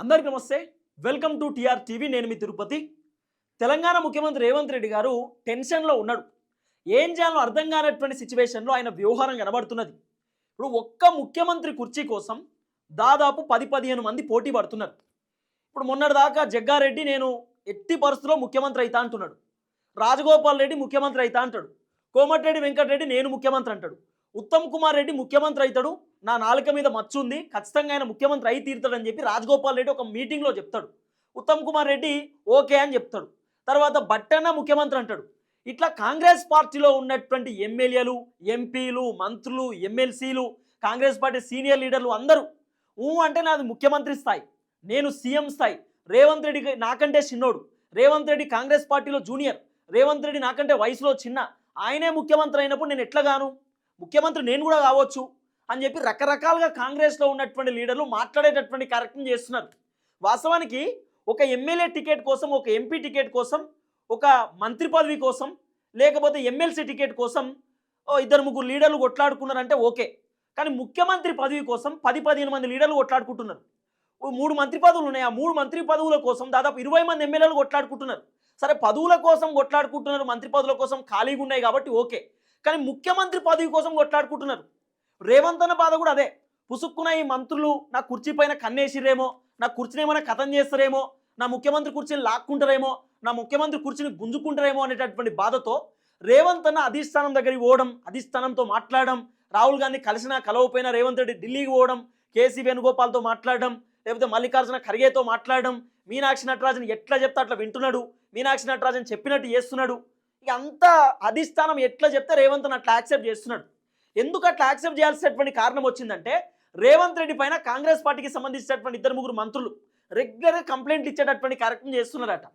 అందరికీ నమస్తే. Welcome to TR TV. నేను మీ తిరుపతి. తెలంగాణ ముఖ్యమంత్రి రేవంత్ రెడ్డి గారు టెన్షన్లో ఉన్నాడు. ఏం చేయాలో అర్థం కానటువంటి సిచ్యువేషన్లో ఆయన వ్యవహారం కనబడుతున్నది. ఇప్పుడు ఒక్క ముఖ్యమంత్రి కుర్చీ కోసం దాదాపు పది పదిహేను మంది పోటీ పడుతున్నారు. ఇప్పుడు మొన్నటిదాకా జగ్గారెడ్డి నేను ఎట్టి పరిస్థితుల్లో ముఖ్యమంత్రి అవుతా అంటున్నాడు. రాజగోపాల్ రెడ్డి ముఖ్యమంత్రి అవుతా అంటాడు. కోమటిరెడ్డి వెంకటరెడ్డి నేను ముఖ్యమంత్రి అంటాడు. ఉత్తమ్ కుమార్ రెడ్డి ముఖ్యమంత్రి అవుతాడు. నా నాలుక మీద మచ్చు ఉంది ఖచ్చితంగా ఆయన ముఖ్యమంత్రి అయి తీరుతాడని చెప్పి రాజగోపాల్ రెడ్డి ఒక మీటింగ్లో చెప్తాడు. ఉత్తమ్ కుమార్ రెడ్డి ఓకే అని చెప్తాడు. తర్వాత బట్టన్న ముఖ్యమంత్రి అంటాడు. ఇట్లా కాంగ్రెస్ పార్టీలో ఉన్నటువంటి ఎమ్మెల్యేలు ఎంపీలు మంత్రులు ఎమ్మెల్సీలు కాంగ్రెస్ పార్టీ సీనియర్ లీడర్లు అందరూ ఊ అంటే నాది ముఖ్యమంత్రి స్థాయి నేను సీఎం స్థాయి రేవంత్ రెడ్డి నాకంటే చిన్నోడు రేవంత్ రెడ్డి కాంగ్రెస్ పార్టీలో జూనియర్ రేవంత్ రెడ్డి నాకంటే వయసులో చిన్న ఆయనే ముఖ్యమంత్రి అయినప్పుడు నేను ఎట్లా గాను? ముఖ్యమంత్రి నేను కూడా కావచ్చు. అని చెప్పి రకరకాలుగా కాంగ్రెస్లో ఉన్నటువంటి లీడర్లు మాట్లాడేటటువంటి కార్యక్రమం చేస్తున్నారు. వాస్తవానికి ఒక ఎమ్మెల్యే టికెట్ కోసం ఒక ఎంపీ టికెట్ కోసం ఒక మంత్రి పదవి కోసం లేకపోతే ఎమ్మెల్సీ టికెట్ కోసం ఇద్దరు ముగ్గురు లీడర్లు కొట్లాడుకున్నారంటే ఓకే. కానీ ముఖ్యమంత్రి పదవి కోసం పది పదిహేను మంది లీడర్లు కొట్లాడుకుంటున్నారు. ఓ మూడు మంత్రి పదవులు ఉన్నాయి? ఆ మూడు మంత్రి పదవుల కోసం దాదాపు ఇరవై మంది ఎమ్మెల్యేలు కొట్లాడుకుంటున్నారు. సరే పదవుల కోసం కొట్లాడుకుంటున్నారు మంత్రి పదవుల కోసం ఖాళీగా ఉన్నాయి కాబట్టి ఓకే. కానీ ముఖ్యమంత్రి పదవి కోసం కొట్లాడుకుంటున్నారు. రేవంత్ అన్న బాధ కూడా అదే. పుసుక్కున ఈ మంత్రులు నా కుర్చీ పైన కన్నేసిరేమో నా కుర్చీని ఏమైనా కథం చేస్తారేమో నా ముఖ్యమంత్రి కుర్చీని లాక్కుంటారేమో నా ముఖ్యమంత్రి కుర్చీని గుంజుకుంటారేమో అనేటటువంటి బాధతో రేవంత్ అన్న అధిష్టానం దగ్గరికి పోవడం అధిష్టానంతో మాట్లాడడం రాహుల్ గాంధీ కలిసినా కలవపోయినా రేవంత్ రెడ్డి ఢిల్లీకి పోవడం కేసీ వేణుగోపాల్తో మాట్లాడడం లేకపోతే మల్లికార్జున ఖర్గేతో మాట్లాడడం మీనాక్షి నటరాజన్ ఎట్లా చెప్తే అట్లా వింటున్నాడు మీనాక్షి నటరాజన్ చెప్పినట్టు చేస్తున్నాడు. ఇక అంత అధిష్టానం ఎట్లా చెప్తే రేవంత్ అట్లా యాక్సెప్ట్ చేస్తున్నాడు. ఎందుకు అట్లా యాక్సెప్ట్ చేయాల్సినటువంటి కారణం వచ్చిందంటే రేవంత్ రెడ్డి పైన కాంగ్రెస్ పార్టీకి సంబంధించినటువంటి ఇద్దరు ముగ్గురు మంత్రులు రెగ్యులర్గా కంప్లైంట్లు ఇచ్చేటటువంటి కార్యక్రమం చేస్తున్నారట.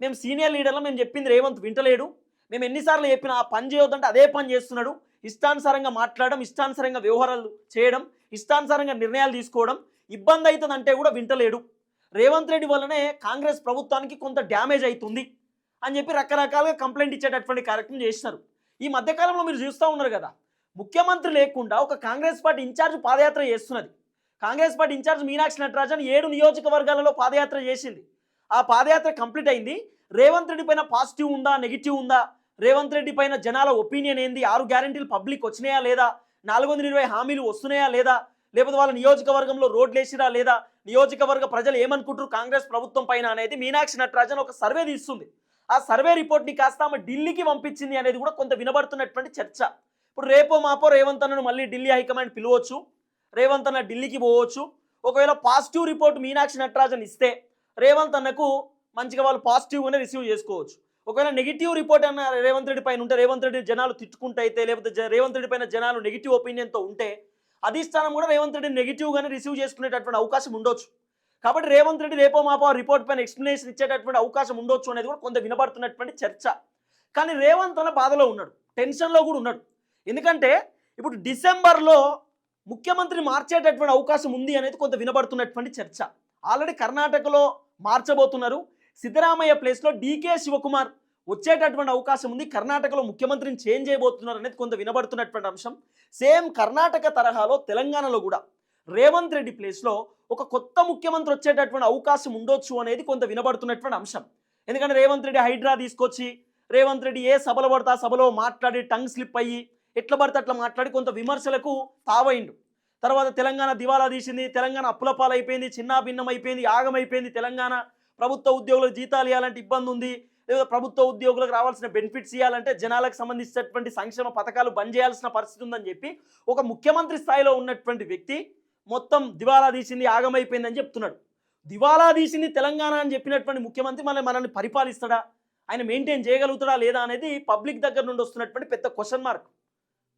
మేము సీనియర్ లీడర్లో మేము చెప్పింది రేవంత్ వింటలేడు. మేము ఎన్నిసార్లు చెప్పినా ఆ పని చేయొద్దంటే అదే పని చేస్తున్నాడు. ఇష్టానుసారంగా మాట్లాడడం ఇష్టానుసారంగా వ్యవహారాలు చేయడం ఇష్టానుసారంగా నిర్ణయాలు తీసుకోవడం ఇబ్బంది అవుతుందంటే కూడా వింటలేడు. రేవంత్ రెడ్డి వల్లనే కాంగ్రెస్ ప్రభుత్వానికి కొంత డ్యామేజ్ అవుతుంది అని చెప్పి రకరకాలుగా కంప్లైంట్ ఇచ్చేటటువంటి కార్యక్రమం చేసినారు. ఈ మధ్యకాలంలో మీరు చూస్తూ ఉన్నారు కదా ముఖ్యమంత్రి లేకుండా ఒక కాంగ్రెస్ పార్టీ ఇన్ఛార్జ్ పాదయాత్ర చేస్తున్నది. Congress party incharge Meenakshi Natarajan ఏడు నియోజకవర్గాలలో పాదయాత్ర చేసింది. ఆ పాదయాత్ర కంప్లీట్ అయింది. రేవంత్ రెడ్డి పైన పాజిటివ్ ఉందా నెగిటివ్ ఉందా? రేవంత్ రెడ్డి పైన జనాల ఒపీనియన్ ఏంది? ఆరు గ్యారంటీలు పబ్లిక్ వచ్చినాయా లేదా? నాలుగు వందల ఇరవై హామీలు వస్తున్నాయా లేదా? లేకపోతే వాళ్ళ నియోజకవర్గంలో రోడ్లు వేసిరా లేదా? నియోజకవర్గ ప్రజలు ఏమనుకుంటారు కాంగ్రెస్ ప్రభుత్వం పైన అనేది మీనాక్షి నటరాజన్ ఒక సర్వే తీస్తుంది. ఆ సర్వే రిపోర్ట్ని కాస్త ఆమె ఢిల్లీకి పంపించింది అనేది కూడా కొంత వినబడుతున్నటువంటి చర్చ. ఇప్పుడు రేపో మాపో రేవంత్ అన్నను మళ్ళీ ఢిల్లీ హైకమాండ్ పిలవచ్చు. రేవంత్ అన్న ఢిల్లీకి పోవచ్చు. ఒకవేళ పాజిటివ్ రిపోర్ట్ మీనాక్షి నటరాజన్ ఇస్తే రేవంత్ అన్నకు మంచిగా వాళ్ళు పాజిటివ్గానే రిసీవ్ చేసుకోవచ్చు. ఒకవేళ నెగిటివ్ రిపోర్ట్ అన్న రేవంత్ రెడ్డి పైన ఉంటే రేవంత్ రెడ్డి జనాలు తిట్టుకుంటైతే అయితే లేకపోతే రేవంత్ రెడ్డి పైన జనాలు నెగిటివ్ ఒపీనియన్తో ఉంటే అధిష్టానం కూడా రేవంత్ రెడ్డి నెగిటివ్గానే రిసీవ్ చేసుకునేటటువంటి అవకాశం ఉండొచ్చు. కాబట్టి రేవంత్ రెడ్డి రేపో మాపో రిపోర్ట్ పైన ఎక్స్ప్లెనేషన్ ఇచ్చేటటువంటి అవకాశం ఉండొచ్చు అనేది కూడా కొంత వినబడుతున్నటువంటి చర్చ. కానీ రేవంత్ అన్న బాధలో ఉన్నాడు. టెన్షన్లో కూడా ఉన్నాడు. ఎందుకంటే ఇప్పుడు డిసెంబర్లో ముఖ్యమంత్రిని మార్చేటటువంటి అవకాశం ఉంది అనేది కొంత వినబడుతున్నటువంటి చర్చ. ఆల్రెడీ కర్ణాటకలో మార్చబోతున్నారు. సిద్ధరామయ్య ప్లేస్లో డీకే శివకుమార్ వచ్చేటటువంటి అవకాశం ఉంది. కర్ణాటకలో ముఖ్యమంత్రిని చేంజ్ చేయబోతున్నారు అనేది కొంత వినబడుతున్నటువంటి అంశం. సేమ్ కర్ణాటక తరహాలో తెలంగాణలో కూడా రేవంత్ రెడ్డి ప్లేస్లో ఒక కొత్త ముఖ్యమంత్రి వచ్చేటటువంటి అవకాశం ఉండొచ్చు అనేది కొంత వినబడుతున్నటువంటి అంశం. ఎందుకంటే రేవంత్ రెడ్డి హైడ్రా తీసుకొచ్చి రేవంత్ రెడ్డి ఏ సభలో పడితే ఆ సభలో మాట్లాడి టంగ్ స్లిప్ అయ్యి ఎట్లా పడితే అట్లా మాట్లాడి కొంత విమర్శలకు తావైండు తర్వాత తెలంగాణ దివాలా తీసింది తెలంగాణ అప్పుల పాలైపోయింది చిన్న భిన్నం అయిపోయింది ఆగమైపోయింది తెలంగాణ. ప్రభుత్వ ఉద్యోగులకు జీతాలు ఇవ్వాలంటే ఇబ్బంది ఉంది లేదా ప్రభుత్వ ఉద్యోగులకు రావాల్సిన బెనిఫిట్స్ ఇవ్వాలంటే జనాలకు సంబంధించినటువంటి సంక్షేమ పథకాలు బంద్ చేయాల్సిన పరిస్థితి ఉందని చెప్పి ఒక ముఖ్యమంత్రి స్థాయిలో ఉన్నటువంటి వ్యక్తి మొత్తం దివాలా తీసింది ఆగమైపోయిందని చెప్తున్నాడు. దివాలా తీసింది తెలంగాణ అని చెప్పినటువంటి ముఖ్యమంత్రి మళ్ళీ మనల్ని పరిపాలిస్తాడా? ఆయన మెయింటైన్ చేయగలుగుతాడా లేదా అనేది పబ్లిక్ దగ్గర నుండి వస్తున్నటువంటి పెద్ద క్వశ్చన్ మార్క్.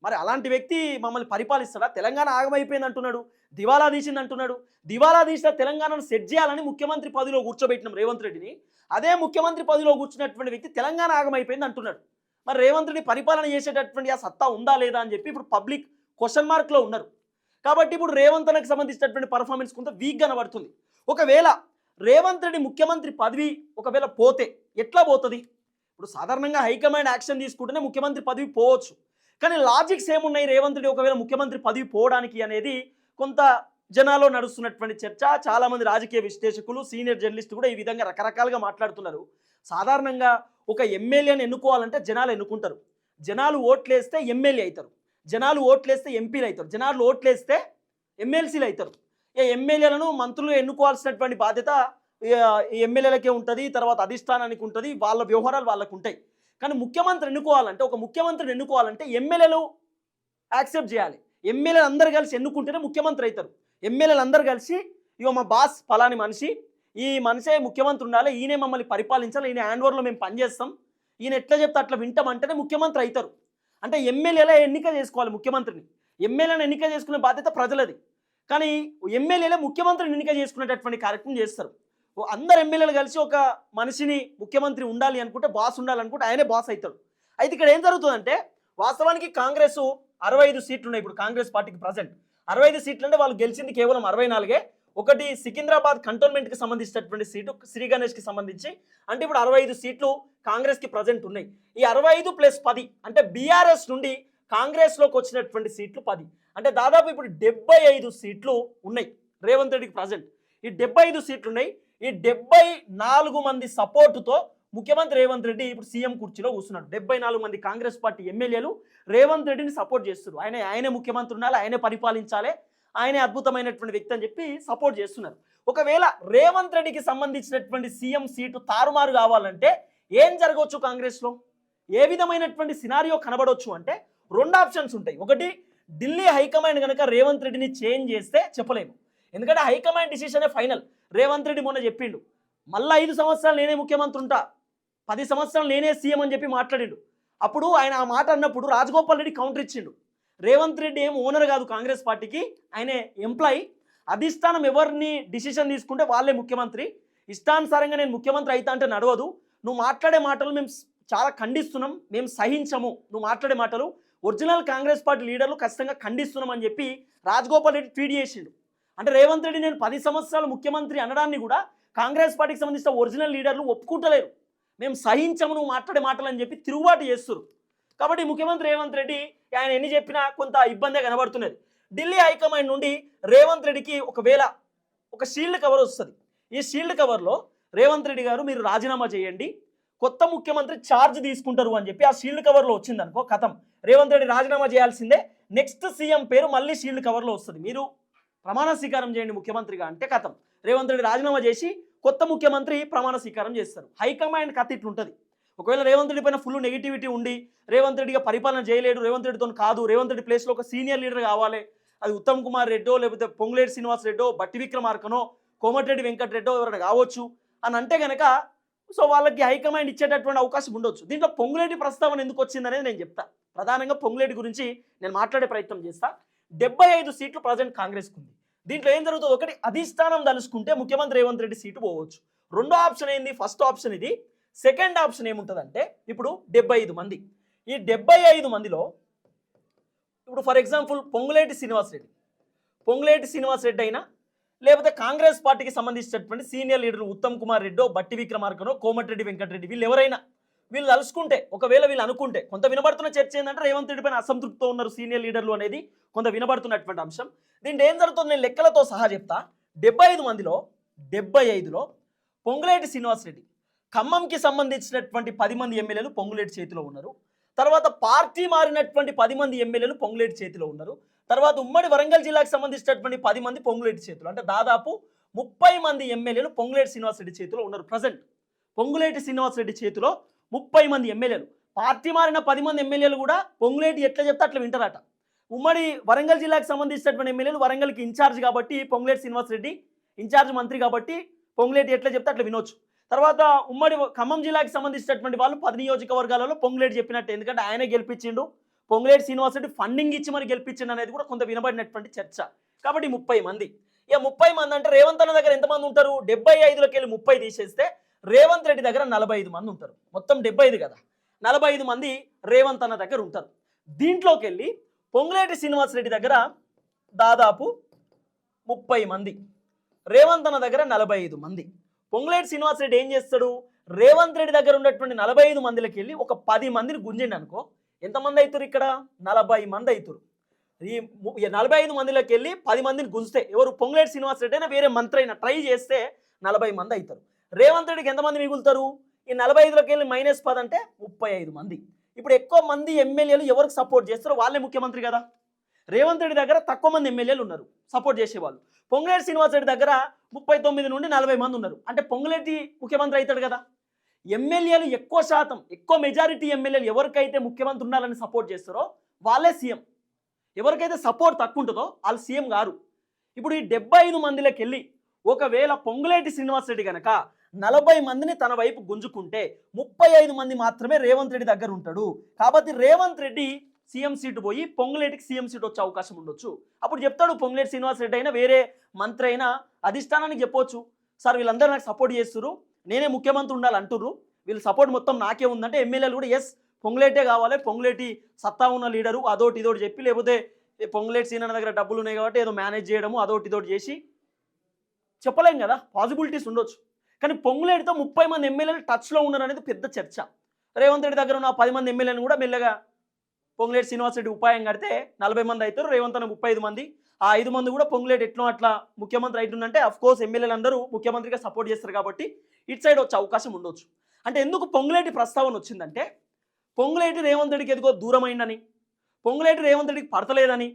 మరి అలాంటి వ్యక్తి మమ్మల్ని పరిపాలిస్తాడా? తెలంగాణ ఆగమైపోయింది అంటున్నాడు. దివాలా తీసింది అంటున్నాడు. దివాలా తీసిన తెలంగాణను సెట్ చేయాలని ముఖ్యమంత్రి పదవిలో కూర్చోబెట్టినాం రేవంత్ రెడ్డిని. అదే ముఖ్యమంత్రి పదవిలో కూర్చున్నటువంటి వ్యక్తి తెలంగాణ ఆగమైపోయింది అంటున్నాడు. మరి రేవంత్ రెడ్డి పరిపాలన చేసేటటువంటి ఆ సత్తా ఉందా లేదా అని చెప్పి ఇప్పుడు పబ్లిక్ క్వశ్చన్ మార్క్లో ఉన్నారు. కాబట్టి ఇప్పుడు రేవంత్ అన్నకు సంబంధించినటువంటి పర్ఫార్మెన్స్ కొంత వీక్ కనబడుతుంది ఒకవేళ రేవంత్ రెడ్డి ముఖ్యమంత్రి పదవి ఒకవేళ పోతే ఎట్లా పోతుంది? ఇప్పుడు సాధారణంగా హైకమాండ్ యాక్షన్ తీసుకుంటేనే ముఖ్యమంత్రి పదవి పోవచ్చు. కానీ లాజిక్స్ ఏమున్నాయి? రేవంత్ రెడ్డి ఒకవేళ ముఖ్యమంత్రి పదవి పోవడానికి అనేది కొంత జనాల్లో నడుస్తున్నటువంటి చర్చ. చాలామంది రాజకీయ విశ్లేషకులు సీనియర్ జర్నలిస్టు కూడా ఈ విధంగా రకరకాలుగా మాట్లాడుతున్నారు. సాధారణంగా ఒక ఎమ్మెల్యేని ఎన్నుకోవాలంటే జనాలు ఎన్నుకుంటారు. జనాలు ఓట్లేస్తే ఎమ్మెల్యే అవుతారు. జనాలు ఓట్లేస్తే ఎంపీలు అవుతారు. జనాలు ఓట్లేస్తే ఎమ్మెల్సీలు అవుతారు. ఈ ఎమ్మెల్యేలను మంత్రులు ఎన్నుకోవాల్సినటువంటి బాధ్యత ఈ ఎమ్మెల్యేలకే ఉంటుంది తర్వాత అధిష్టానానికి ఉంటుంది వాళ్ళ వ్యవహారాలు వాళ్ళకు ఉంటాయి కానీ ముఖ్యమంత్రి ఎన్నుకోవాలంటే ఒక ముఖ్యమంత్రిని ఎన్నుకోవాలంటే ఎమ్మెల్యేలు యాక్సెప్ట్ చేయాలి. ఎమ్మెల్యేలు అందరు కలిసి ఎన్నుకుంటేనే ముఖ్యమంత్రి అవుతారు. ఎమ్మెల్యేలు అందరు కలిసి ఇగో మా బాస్ ఫలాని మనిషి ఈ మనిషే ముఖ్యమంత్రి ఉండాలి ఈయనే మమ్మల్ని పరిపాలించాలి ఈయన హ్యాండ్ ఓవర్లో మేము పనిచేస్తాం ఈయన ఎట్లా చెప్తే అట్లా వింటామంటేనే ముఖ్యమంత్రి అవుతారు. అంటే ఎమ్మెల్యేలే ఎన్నిక చేసుకోవాలి ముఖ్యమంత్రిని. ఎమ్మెల్యేని ఎన్నిక చేసుకునే బాధ్యత ప్రజలది. కానీ ఎమ్మెల్యేలే ముఖ్యమంత్రిని ఎన్నిక చేసుకునేటటువంటి కార్యక్రమం చేస్తారు. అందరు ఎమ్మెల్యేలు కలిసి ఒక మనిషిని ముఖ్యమంత్రి ఉండాలి అనుకుంటే బాస్ ఉండాలనుకుంటే ఆయనే బాస్ అవుతాడు. అయితే ఇక్కడ ఏం జరుగుతుందంటే వాస్తవానికి కాంగ్రెస్ అరవై ఐదు సీట్లు ఉన్నాయి ఇప్పుడు కాంగ్రెస్ పార్టీకి ప్రజెంట్. అరవై ఐదు సీట్లు అంటే వాళ్ళు గెలిచింది కేవలం అరవై నాలుగే. ఒకటి సికింద్రాబాద్ కంటోన్మెంట్కి సంబంధించినటువంటి సీటు శ్రీ గణేష్కి సంబంధించి. అంటే ఇప్పుడు అరవై ఐదు సీట్లు కాంగ్రెస్కి ప్రజెంట్ ఉన్నాయి. ఈ అరవై ఐదు ప్లస్ పది అంటే బీఆర్ఎస్ నుండి కాంగ్రెస్లోకి వచ్చినటువంటి సీట్లు పది. అంటే దాదాపు ఇప్పుడు డెబ్బై ఐదు సీట్లు ఉన్నాయి రేవంత్ రెడ్డికి ప్రజెంట్. ఈ డెబ్బై ఐదు సీట్లు ఉన్నాయి ఈ డెబ్బై నాలుగు మంది సపోర్టుతో ముఖ్యమంత్రి రేవంత్ రెడ్డి ఇప్పుడు సీఎం కుర్చీలో కూర్చున్నాడు. డెబ్బై నాలుగు మంది కాంగ్రెస్ పార్టీ ఎమ్మెల్యేలు రేవంత్ రెడ్డిని సపోర్ట్ చేస్తున్నారు. ఆయన ఆయనే ముఖ్యమంత్రి ఉండాలి ఆయనే పరిపాలించాలి ఆయనే అద్భుతమైనటువంటి వ్యక్తి అని చెప్పి సపోర్ట్ చేస్తున్నారు. ఒకవేళ రేవంత్ రెడ్డికి సంబంధించినటువంటి సీఎం సీటు తారుమారు కావాలంటే ఏం జరగవచ్చు కాంగ్రెస్లో? ఏ విధమైనటువంటి సినారియో కనబడవచ్చు అంటే రెండు ఆప్షన్స్ ఉంటాయి. ఒకటి ఢిల్లీ హైకమాండ్ కనుక రేవంత్ రెడ్డిని చేంజ్ చేస్తే చెప్పలేము. ఎందుకంటే హైకమాండ్ డిసిషనే ఫైనల్. రేవంత్ రెడ్డి మొన్న చెప్పిండు మళ్ళీ ఐదు సంవత్సరాలు నేనే ముఖ్యమంత్రి ఉంటా పది సంవత్సరాలు నేనే సీఎం అని చెప్పి మాట్లాడిండు. అప్పుడు ఆయన ఆ మాట అన్నప్పుడు రాజగోపాల్ రెడ్డి కౌంటర్ ఇచ్చిండు. రేవంత్ రెడ్డి ఏం ఓనర్ కాదు కాంగ్రెస్ పార్టీకి ఆయన ఎంప్లాయీ అధిష్టానం ఎవరిని డిసిషన్ తీసుకుంటే వాళ్ళే ముఖ్యమంత్రి. ఇష్టానుసారంగా నేను ముఖ్యమంత్రి అవుతా అంటే నడవదు. నువ్వు మాట్లాడే మాటలు మేము చాలా ఖండిస్తున్నాం మేము సహించము. నువ్వు మాట్లాడే మాటలు ఒరిజినల్ కాంగ్రెస్ పార్టీ లీడర్లు ఖచ్చితంగా ఖండిస్తున్నాం అని చెప్పి రాజగోపాల్ రెడ్డి ట్వీట్ చేసిండు. అంటే రేవంత్ రెడ్డి నేను పది సంవత్సరాలు ముఖ్యమంత్రి అనడాన్ని కూడా కాంగ్రెస్ పార్టీకి సంబంధించిన ఒరిజినల్ లీడర్లు ఒప్పుకుంటలేరు. మేము సహించము నువ్వు మాట్లాడే మాటలు అని చెప్పి తిరుగుబాటు చేస్తారు కాబట్టి ముఖ్యమంత్రి రేవంత్ రెడ్డి ఆయన ఎన్ని చెప్పినా కొంత ఇబ్బందే కనబడుతున్నది. ఢిల్లీ హైకమాండ్ నుండి రేవంత్ రెడ్డికి ఒకవేళ ఒక షీల్డ్ కవర్ వస్తుంది. ఈ షీల్డ్ కవర్లో రేవంత్ రెడ్డి గారు మీరు రాజీనామా చేయండి కొత్త ముఖ్యమంత్రి ఛార్జ్ తీసుకుంటారు అని చెప్పి ఆ షీల్డ్ కవర్లో వచ్చిందనుకో కథం. రేవంత్ రెడ్డి రాజీనామా చేయాల్సిందే నెక్స్ట్ సీఎం పేరు మళ్ళీ షీల్డ్ కవర్లో వస్తుంది. మీరు ప్రమాణ స్వీకారం చేయండి ముఖ్యమంత్రిగా అంటే కథం. రేవంత్ రెడ్డి రాజీనామా చేసి కొత్త ముఖ్యమంత్రి ప్రమాణ స్వీకారం చేస్తారు. హైకమాండ్ కథ ఇట్లుంటుంది. ఒకవేళ రేవంత్ రెడ్డి పైన ఫుల్ నెగిటివిటీ ఉండి రేవంత్ రెడ్డిగా పరిపాలన చేయలేడు రేవంత్ రెడ్డితో కాదు రేవంత్ రెడ్డి ప్లేస్లో ఒక సీనియర్ లీడర్ కావాలి. అది ఉత్తమ్ కుమార్ రెడ్డో లేకపోతే పొంగులేటి శ్రీనివాస్ రెడ్డో బట్టి విక్రమార్కనో కోమటిరెడ్డి వెంకటరెడ్డో ఎవరైనా కావచ్చు అని అంటే కనుక సో వాళ్ళకి హైకమాండ్ ఇచ్చేటటువంటి అవకాశం ఉండొచ్చు. దీంట్లో పొంగులేటి ప్రస్తావన ఎందుకు వచ్చిందనేది నేను చెప్తా. ప్రధానంగా పొంగులేటి గురించి నేను మాట్లాడే ప్రయత్నం చేస్తాను డెబ్బై ఐదు సీట్లు ప్రజెంట్ కాంగ్రెస్కి ఉంది దీంట్లో ఏం జరుగుతుంది ఒకటి అధిష్టానం తలుసుకుంటే ముఖ్యమంత్రి రేవంత్ రెడ్డి సీటు పోవచ్చు. రెండో ఆప్షన్ ఏంది? ఫస్ట్ ఆప్షన్ ఇది. సెకండ్ ఆప్షన్ ఏముంటుందంటే ఇప్పుడు డెబ్బై ఐదు మంది. ఈ డెబ్బై ఐదు మందిలో ఇప్పుడు ఫర్ ఎగ్జాంపుల్ పొంగులేటి శ్రీనివాసరెడ్డి. పొంగులేటి శ్రీనివాసరెడ్డి అయినా లేకపోతే కాంగ్రెస్ పార్టీకి సంబంధించినటువంటి సీనియర్ లీడర్ ఉత్తమ్ కుమార్ రెడ్డో బట్టి విక్రమార్కనో కోమటిరెడ్డి వెంకటరెడ్డి వీళ్ళు ఎవరైనా వీళ్ళు తలుసుకుంటే ఒకవేళ వీళ్ళు అనుకుంటే కొంత వినబడుతున్న చర్చ ఏంటంటే రేవంత్ రెడ్డి పైన అసంతృప్తితో ఉన్నారు సీనియర్ లీడర్లు అనేది కొంత వినబడుతున్నటువంటి అంశం. దీంట్లో ఏం జరుగుతుంది? నేను లెక్కలతో సహా చెప్తా. డెబ్బై ఐదు మందిలో డెబ్బై ఐదులో పొంగులేటి శ్రీనివాసరెడ్డి ఖమ్మంకి సంబంధించినటువంటి పది మంది ఎమ్మెల్యేలు పొంగులేటి చేతిలో ఉన్నారు. తర్వాత పార్టీ మారినటువంటి పది మంది ఎమ్మెల్యేలు పొంగులేటి చేతిలో ఉన్నారు. తర్వాత ఉమ్మడి వరంగల్ జిల్లాకు సంబంధించినటువంటి పది మంది పొంగులేటి చేతిలో అంటే దాదాపు ముప్పై మంది ఎమ్మెల్యేలు పొంగులేటి శ్రీనివాసరెడ్డి చేతిలో ఉన్నారు ప్రజెంట్. పొంగులేటి శ్రీనివాస్ రెడ్డి చేతిలో ముప్పై మంది ఎమ్మెల్యేలు. పార్టీ మారిన పది మంది ఎమ్మెల్యేలు కూడా పొంగులేటి ఎట్లా చెప్తే అట్లా వింటారట. ఉమ్మడి వరంగల్ జిల్లాకు సంబంధించినటువంటి ఎమ్మెల్యేలు వరంగల్కి ఇన్ఛార్జ్ కాబట్టి పొంగులేటి శ్రీనివాస్ రెడ్డి ఇన్ఛార్జ్ మంత్రి కాబట్టి పొంగులేటి ఎట్లా చెప్తే అట్లా వినొచ్చు. తర్వాత ఉమ్మడి ఖమ్మం జిల్లాకి సంబంధించినటువంటి వాళ్ళు పది నియోజకవర్గాలలో పొంగులేటి చెప్పినట్టు. ఎందుకంటే ఆయనే గెలిపించిండు. పొంగులేటి శ్రీనివాస్ రెడ్డి ఫండింగ్ ఇచ్చి మరి గెలిపించిండు అనేది కూడా కొంత వినబడినటువంటి చర్చ. కాబట్టి ముప్పై మంది. ఇక ముప్పై మంది అంటే రేవంత్ అన్న దగ్గర ఎంతమంది ఉంటారు? డెబ్బై ఐదులోకి వెళ్ళి ముప్పై తీసేస్తే రేవంత్ రెడ్డి దగ్గర నలభై ఐదు మంది ఉంటారు. మొత్తం డెబ్బై ఐదు కదా. నలభై ఐదు మంది రేవంత్ అన్న దగ్గర ఉంటారు. దీంట్లోకి వెళ్ళి పొంగులేటి శ్రీనివాస్ రెడ్డి దగ్గర దాదాపు ముప్పై మంది. రేవంత్ అన్న దగ్గర నలభై ఐదు మంది. పొంగులేటి శ్రీనివాస్ రెడ్డి ఏం చేస్తాడు? రేవంత్ రెడ్డి దగ్గర ఉన్నటువంటి నలభై ఐదు మందికి వెళ్ళి ఒక పది మందిని గుంజిండి అనుకో ఎంతమంది అవుతారు ఇక్కడ? నలభై మంది అవుతారు ఈ ఈ నలభై ఐదు మందిలోకి వెళ్ళి పది మందిని గుంజితే ఎవరు పొంగులేటి శ్రీనివాస్ రెడ్డి అయినా వేరే మంత్రి అయినా ట్రై చేస్తే నలభై మంది అవుతారు రేవంత్ రెడ్డికి ఎంతమంది మిగులుతారు? ఈ నలభై ఐదులోకి వెళ్ళి మైనస్ పది అంటే ముప్పై ఐదు మంది. ఇప్పుడు ఎక్కువ మంది ఎమ్మెల్యేలు ఎవరికి సపోర్ట్ చేస్తారో వాళ్ళే ముఖ్యమంత్రి కదా. రేవంత్ రెడ్డి దగ్గర తక్కువ మంది ఎమ్మెల్యేలు ఉన్నారు సపోర్ట్ చేసేవాళ్ళు. పొంగులేటి శ్రీనివాస్ రెడ్డి దగ్గర ముప్పై తొమ్మిది నుండి నలభై మంది ఉన్నారు. అంటే పొంగులేటి ముఖ్యమంత్రి అవుతాడు కదా. ఎమ్మెల్యేలు ఎక్కువ శాతం ఎక్కువ మెజారిటీ ఎమ్మెల్యేలు ఎవరికైతే ముఖ్యమంత్రి ఉండాలని సపోర్ట్ చేస్తారో వాళ్ళే సీఎం. ఎవరికైతే సపోర్ట్ తక్కువ ఉంటుందో వాళ్ళు సీఎం గారు. ఇప్పుడు ఈ డెబ్బై ఐదు మందిలోకి వెళ్ళి ఒకవేళ పొంగులేటి శ్రీనివాస్ రెడ్డి కనుక నలభై మందిని తన వైపు గుంజుకుంటే ముప్పై ఐదు మంది మాత్రమే రేవంత్ రెడ్డి దగ్గర ఉంటాడు. కాబట్టి రేవంత్ రెడ్డి సీఎం సీటు పోయి పొంగులేటికి సీఎం సీట్ వచ్చే అవకాశం ఉండొచ్చు. అప్పుడు చెప్తాడు పొంగులేటి శ్రీనివాస్ రెడ్డి అయినా వేరే మంత్రి అయినా అధిష్టానానికి చెప్పొచ్చు. సార్ వీళ్ళందరూ నాకు సపోర్ట్ చేస్తున్నారు నేనే ముఖ్యమంత్రి ఉండాలి అంటుర్రు. వీళ్ళ సపోర్ట్ మొత్తం నాకే ఉందంటే ఎమ్మెల్యేలు కూడా ఎస్ పొంగులేటే కావాలి. పొంగులేటి సత్తా ఉన్న లీడరు అదోటి ఇదోటి చెప్పి లేకపోతే పొంగులేటి సీనన్న దగ్గర డబ్బులు ఉన్నాయి కాబట్టి ఏదో మేనేజ్ చేయడము అదోటి ఇదోటి చేసి చెప్పలేం కదా. పాసిబిలిటీస్ ఉండొచ్చు. కానీ పొంగులేటితో ముప్పై మంది ఎమ్మెల్యేలు టచ్లో ఉన్నారు అనేది పెద్ద చర్చ. రేవంత్ రెడ్డి దగ్గర ఉన్న పది మంది ఎమ్మెల్యేలను కూడా మెల్లగా పొంగులేటి శ్రీనివాస్ రెడ్డి ఉపాయం కడితే నలభై మంది అవుతారు రేవంత్ అన్న ముప్పై ఐదు మంది. ఆ ఐదు మంది కూడా పొంగులేటి ఎట్లా అట్లా ముఖ్యమంత్రి అవుతుందంటే అఫ్ కోర్స్ ఎమ్మెల్యేలు అందరూ ముఖ్యమంత్రిగా సపోర్ట్ చేస్తారు కాబట్టి ఇటు సైడ్ వచ్చే అవకాశం ఉండొచ్చు. అంటే ఎందుకు పొంగులేటి ప్రస్తావన వచ్చిందంటే పొంగులేటి రేవంత్ రెడ్డికి ఎదుగో దూరమైందని పొంగులేటి రేవంత్ రెడ్డికి పడతలేదని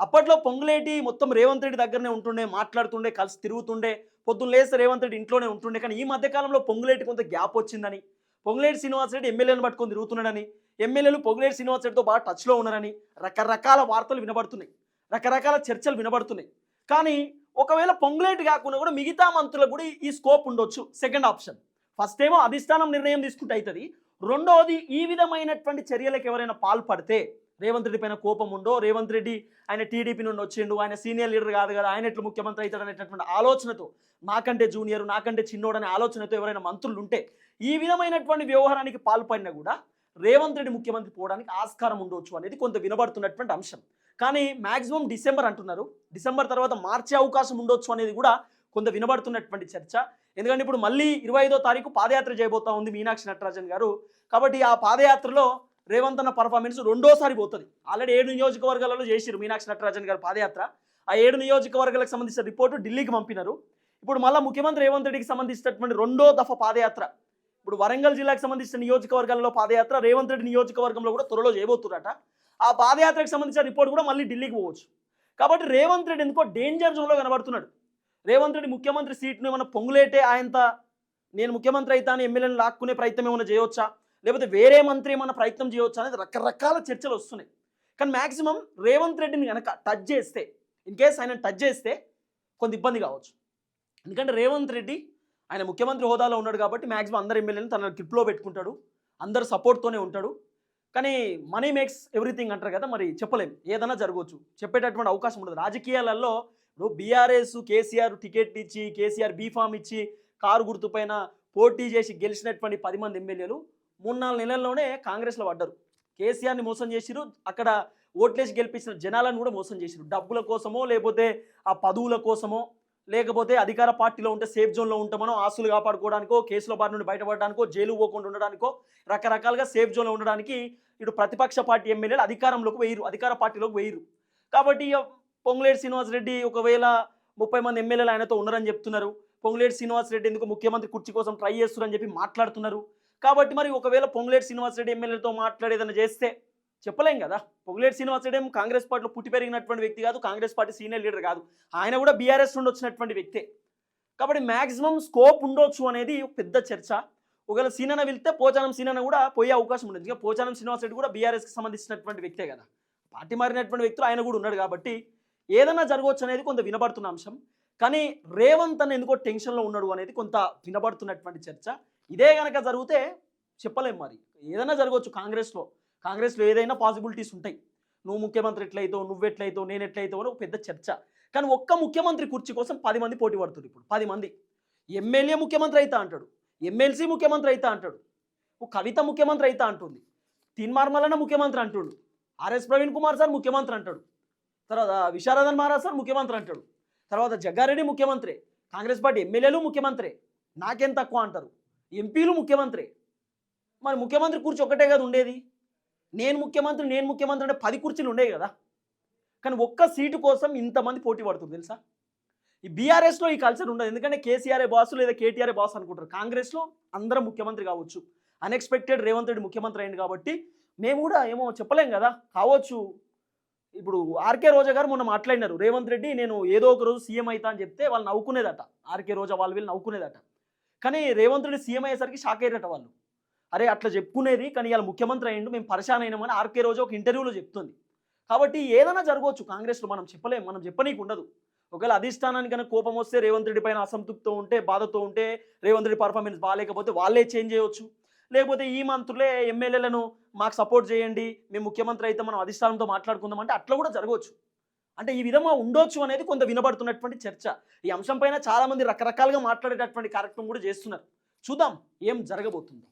అప్పట్లో పొంగులేటి మొత్తం రేవంత్ రెడ్డి దగ్గరనే ఉంటుండే మాట్లాడుతుండే కలిసి తిరుగుతుండే పొద్దున్న లేస్తే రేవంత్ రెడ్డి ఇంట్లోనే ఉంటుండే కానీ ఈ మధ్యకాలంలో పొంగులేటి కొంత గ్యాప్ వచ్చిందని. పొంగులేటి శ్రీనివాస్ రెడ్డి ఎమ్మెల్యేలను పట్టుకొని తిరుగుతున్నాడని ఎమ్మెల్యేలు పొంగులేటి శ్రీనివాస్ రెడ్డితో బాగా టచ్లో ఉన్నారని రకరకాల వార్తలు వినబడుతున్నాయి. రకరకాల చర్చలు వినబడుతున్నాయి. కానీ ఒకవేళ పొంగులేటి కాకుండా కూడా మిగతా మంత్రులకు కూడా ఈ స్కోప్ ఉండొచ్చు. Second option. ఫస్ట్ ఏమో అధిష్టానం నిర్ణయం తీసుకుంటే అవుతుంది. రెండవది ఈ విధమైనటువంటి చర్యలకు ఎవరైనా పాల్పడితే రేవంత్ రెడ్డి పైన కోపం ఉండో రేవంత్ రెడ్డి ఆయన టీడీపీ నుండి వచ్చిండు ఆయన సీనియర్ లీడర్ కాదు కదా ఆయన ఎట్లా ముఖ్యమంత్రి అవుతాడు అనేటటువంటి ఆలోచనతో నాకంటే జూనియర్ నాకంటే చిన్నోడు అనే ఆలోచనతో ఎవరైనా మంత్రులు ఉంటే ఈ విధమైనటువంటి వ్యవహారానికి పాల్పడినా కూడా రేవంత్ రెడ్డి ముఖ్యమంత్రి పోవడానికి ఆస్కారం ఉండొచ్చు అనేది కొంత వినబడుతున్నటువంటి అంశం. కానీ మాక్సిమం డిసెంబర్ అంటున్నారు. డిసెంబర్ తర్వాత మార్చే అవకాశం ఉండొచ్చు అనేది కూడా కొంత వినబడుతున్నటువంటి చర్చ. ఎందుకంటే ఇప్పుడు మళ్ళీ ఇరవై ఐదో తారీఖు పాదయాత్ర చేయబోతా ఉంది మీనాక్షి నటరాజన్ గారు. కాబట్టి ఆ పాదయాత్రలో రేవంత్ అన్న పర్ఫార్మెన్స్ రెండోసారి పోతుంది. ఆల్రెడీ ఏడు నియోజకవర్గాలలో చేసిరు మీనాక్షి నటరాజన్ గారు పాదయాత్ర. ఆ ఏడు నియోజకవర్గాలకు సంబంధించిన రిపోర్టు ఢిల్లీకి పంపినారు. ఇప్పుడు మళ్ళీ ముఖ్యమంత్రి రేవంత్ రెడ్డికి సంబంధించినటువంటి రెండో దఫా పాదయాత్ర. ఇప్పుడు వరంగల్ జిల్లాకు సంబంధించిన నియోజకవర్గాలలో పాదయాత్ర రేవంత్ రెడ్డి నియోజకవర్గంలో కూడా త్వరలో చేయబోతున్నట ఆ పాదయాత్రకు సంబంధించిన రిపోర్ట్ కూడా మళ్ళీ ఢిల్లీకి పోవచ్చు. కాబట్టి రేవంత్ రెడ్డి ఎందుకో డేంజర్ జోన్లో కనబడుతున్నాడు. రేవంత్ రెడ్డి ముఖ్యమంత్రి సీట్ను ఏమైనా పొంగులేటే ఆయనత? నేను ముఖ్యమంత్రి అయితే ఎమ్మెల్యేని లాక్కునే ప్రయత్నం ఏమైనా చేయవచ్చా? లేకపోతే వేరే మంత్రి ఏమైనా ప్రయత్నం చేయవచ్చు అనేది రకరకాల చర్చలు వస్తున్నాయి. కానీ మ్యాక్సిమం రేవంత్ రెడ్డిని కనుక టచ్ చేస్తే ఇన్ కేస్ ఆయన టచ్ చేస్తే కొంత ఇబ్బంది కావచ్చు. ఎందుకంటే రేవంత్ రెడ్డి ఆయన ముఖ్యమంత్రి హోదాలో ఉన్నాడు కాబట్టి మ్యాక్సిమం అందరు ఎమ్మెల్యేని తన గ్రిప్లో పెట్టుకుంటాడు అందరు సపోర్ట్తోనే ఉంటాడు. కానీ మనీ మేక్స్ ఎవ్రీథింగ్ అంటారు కదా మరి చెప్పలేం. ఏదైనా జరగవచ్చు. చెప్పేటటువంటి అవకాశం ఉండదు. రాజకీయాలలో ఇప్పుడు బీఆర్ఎస్ కేసీఆర్ టికెట్ ఇచ్చి కేసీఆర్ బీఫామ్ ఇచ్చి కారు గుర్తుపైన పోటీ చేసి గెలిచినటువంటి పది మంది ఎమ్మెల్యేలు మూడు నాలుగు నెలల్లోనే కాంగ్రెస్లో పడ్డారు. కేసీఆర్ని మోసం చేసిరు అక్కడ ఓట్లేసి గెలిపించిన జనాలను కూడా మోసం చేసిరు. డబ్బుల కోసమో లేకపోతే ఆ పదవుల కోసమో లేకపోతే అధికార పార్టీలో ఉంటే సేఫ్ జోన్లో ఉంటామనో ఆస్తులు కాపాడుకోవడానికో కేసుల బారి నుండి బయటపడడానికో జైలు పోకుండా ఉండడానికో రకరకాలుగా సేఫ్ జోన్లో ఉండడానికి ఇటు ప్రతిపక్ష పార్టీ ఎమ్మెల్యేలు అధికారంలోకి వేయరు అధికార పార్టీలోకి వేయరు కాబట్టి పొంగులేటి శ్రీనివాస్ రెడ్డి ఒకవేళ ముప్పై మంది ఎమ్మెల్యేలు ఆయనతో ఉన్నారని చెప్తున్నారు. పొంగులేటి శ్రీనివాస్ రెడ్డి ఎందుకు ముఖ్యమంత్రి కుర్చీ కోసం ట్రై చేస్తున్నారని చెప్పి మాట్లాడుతున్నారు. కాబట్టి మరి ఒకవేళ పొంగులేటి శ్రీనివాస్ రెడ్డి ఎమ్మెల్యేలతో మాట్లాడేదన్నా చేస్తే చెప్పలేం కదా. పొంగులేటి శ్రీనివాస్ రెడ్డి కాంగ్రెస్ పార్టీలో పుట్టి పెరిగినటువంటి వ్యక్తి కాదు కాంగ్రెస్ పార్టీ సీనియర్ లీడర్ కాదు. ఆయన కూడా బీఆర్ఎస్ నుండి వచ్చినటువంటి వ్యక్తే. కాబట్టి మ్యాక్సిమం స్కోప్ ఉండొచ్చు అనేది పెద్ద చర్చ. ఒకవేళ సీనన వెళ్తే పోచానం సీనన కూడా పోయే అవకాశం ఉండదు. ఇంకా పోచానం శ్రీనివాస్ రెడ్డి కూడా బీఆర్ఎస్కి సంబంధించినటువంటి వ్యక్తే కదా. పార్టీ మారినటువంటి వ్యక్తులు ఆయన కూడా ఉన్నాడు కాబట్టి ఏదైనా జరగవచ్చు అనేది కొంత వినబడుతున్న అంశం. కానీ రేవంత్ అని ఎందుకో టెన్షన్లో ఉన్నాడు అనేది కొంత వినబడుతున్నటువంటి చర్చ. ఇదే కనుక జరిగితే చెప్పలేం మరి. ఏదైనా జరగవచ్చు కాంగ్రెస్లో. కాంగ్రెస్లో ఏదైనా పాసిబిలిటీస్ ఉంటాయి. నువ్వు ముఖ్యమంత్రి ఎట్లయితావు నువ్వు ఎట్లయితావు నేను ఎట్లయితావు అని ఒక పెద్ద చర్చ. కానీ ఒక్క ముఖ్యమంత్రి కుర్చీ కోసం పది మంది పోటీ పడుతుంది ఇప్పుడు. పది మంది. ఎమ్మెల్యే ముఖ్యమంత్రి అయితా అంటాడు. ఎమ్మెల్సీ ముఖ్యమంత్రి అయితా అంటాడు. ఓ కవిత ముఖ్యమంత్రి అయితా అంటుంది. తీన్మార్మలన ముఖ్యమంత్రి అంటుడు. ఆర్ఎస్ ప్రవీణ్ కుమార్ సార్ ముఖ్యమంత్రి అంటాడు. తర్వాత విశారదన్ మహారాజ్ సార్ ముఖ్యమంత్రి అంటాడు. తర్వాత జగ్గారెడ్డి ముఖ్యమంత్రి. కాంగ్రెస్ పార్టీ ఎమ్మెల్యేలు ముఖ్యమంత్రి. నాకేం తక్కువ అంటారు. ఎంపీలు ముఖ్యమంత్రి. మరి ముఖ్యమంత్రి కూర్చో ఒకటే కదా ఉండేది? నేను ముఖ్యమంత్రి నేను ముఖ్యమంత్రి అంటే పది కుర్చీలు ఉండేవి కదా? కానీ ఒక్క సీటు కోసం ఇంతమంది పోటీ పడుతుంది తెలుసా? ఈ బీఆర్ఎస్లో ఈ కల్చర్ ఉండదు. ఎందుకంటే కేసీఆర్ఏ బాస్ లేదా కేటీఆర్ఏ బాస్ అనుకుంటారు. కాంగ్రెస్లో అందరం ముఖ్యమంత్రి కావచ్చు. అన్ఎక్స్పెక్టెడ్ రేవంత్ రెడ్డి ముఖ్యమంత్రి అయింది కాబట్టి మేము కూడా ఏమో చెప్పలేం కదా? కావచ్చు. ఇప్పుడు ఆర్కే రోజా గారు మొన్న మాట్లాడినారు. రేవంత్ రెడ్డి నేను ఏదో ఒక రోజు సీఎం అవుతా అని చెప్తే వాళ్ళు నవ్వుకునేదట. ఆర్కే రోజా వాళ్ళు వీళ్ళు నవ్వుకునేదట. కానీ రేవంత్ రెడ్డి సీఎం అయ్యేసరికి షాక్ అయ్యారట వాళ్ళు. అరే అట్లా చెప్పుకునేది కానీ ఇలా ముఖ్యమంత్రి అయ్యిండు మేము పరిశాన్ అయినామని ఆర్కే రోజు ఒక ఇంటర్వ్యూలో చెప్తుంది. కాబట్టి ఏదైనా జరగవచ్చు కాంగ్రెస్లో మనం చెప్పలేము మనం చెప్పనీకి ఉండదు. ఒకవేళ అధిష్టానానికి కనుక కోపం వస్తే రేవంత్ రెడ్డి పైన అసంతృప్తితో ఉంటే బాధతో ఉంటే రేవంత్ రెడ్డి పర్ఫార్మెన్స్ బాగాలేకపోతే వాళ్ళే చేంజ్ చేయవచ్చు లేకపోతే ఈ మంత్రులే ఎమ్మెల్యేలను మాకు సపోర్ట్ చేయండి మేము ముఖ్యమంత్రి అయితే మనం అధిష్టానంతో మాట్లాడుకుందాం అంటే అట్లా కూడా జరగవచ్చు. అంటే ఈ విధంగా ఉండొచ్చు అనేది కొంత వినబడుతున్నటువంటి చర్చ. ఈ అంశం పైన చాలా మంది రకరకాలుగా మాట్లాడేటటువంటి కార్యక్రమం కూడా చేస్తున్నారు. చూద్దాం ఏం జరగబోతుందో.